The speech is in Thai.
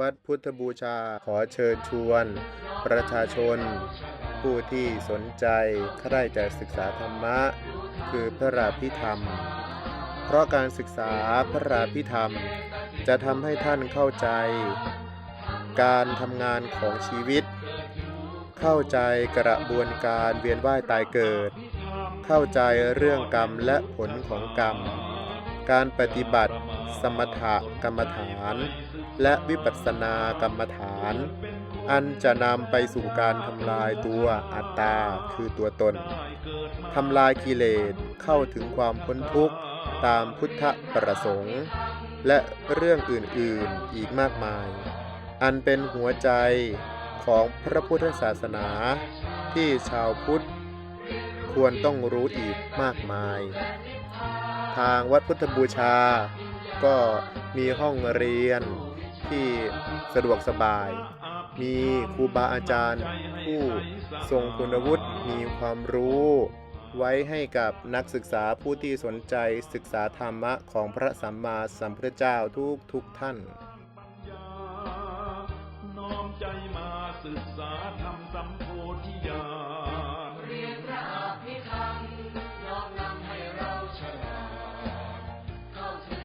วัดพุทธบูชาขอเชิญชวน ประชาชน ผู้ที่สนใจใคร่จะศึกษาธรรมะ คือพระราพิธรรม เพราะการศึกษาพระราพิธรรม จะทำให้ท่านเข้าใจ การทำงานของชีวิต เข้าใจกระบวนการเวียนว่ายตายเกิด เข้าใจเรื่องกรรมและผลของกรรม การปฏิบัติ สมถกรรมฐาน และวิปัสสนากรรมฐาน อันจะนำไปสู่การทำลายตัวอัตตาคือตัวตนทำลายกิเลสเข้าถึงความพ้นทุกข์ตามพุทธประสงค์ และเรื่องอื่นๆอีกมากมาย อันเป็นหัวใจของพระพุทธศาสนาที่ชาวพุทธ ควรต้องรู้อีกมากมาย ทางวัดพุทธบูชา ก็มีห้องเรียนที่สะดวกสบาย มีครูบาอาจารย์ ผู้ทรงคุณวุฒิมีความรู้ไว้ให้กับนักศึกษาผู้ที่สนใจศึกษาธรรมะของพระสัมมาสัมพุทธเจ้าทุกทุกท่านน้อมใจมาศึกษาธ